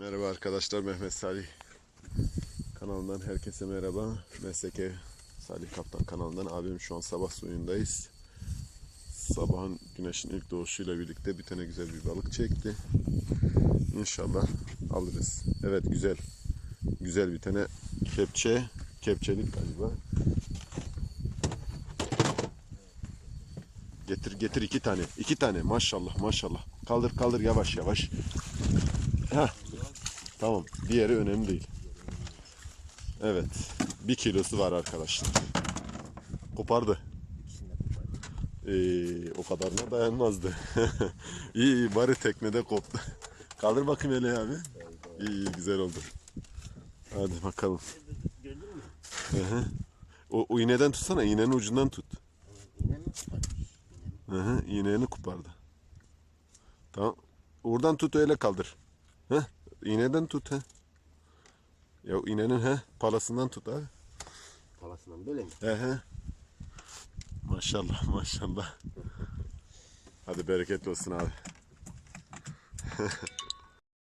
Merhaba arkadaşlar Mehmet Salih kanalından herkese merhaba. Mesleke Salih Kaptan kanalından abim şu an sabah suyundayız. Sabahın güneşin ilk doğuşuyla birlikte bir tane güzel bir balık çekti. İnşallah alırız. Evet güzel. Güzel bir tane kepçe. Kepçelik galiba. Getir getir iki tane. iki tane maşallah maşallah. Kaldır kaldır yavaş yavaş. Heh. Tamam. Diğeri önemli değil. Evet. Bir kilosu var arkadaşlar. Kopardı. Ee, o kadarına dayanmazdı. iyi iyi bari teknede koptu. Kaldır bakayım hele abi. İyi iyi güzel oldu. Hadi bakalım. Hı. O, o iğneden tutsana. iğnenin ucundan tut. Hı. iğneni kopardı. Tamam. Oradan tut öyle kaldır. Heh. İğneden tut he. Ya iğnenin he palasından tut abi. Palasından böyle mi? He he. Maşallah maşallah. Hadi bereketli olsun abi.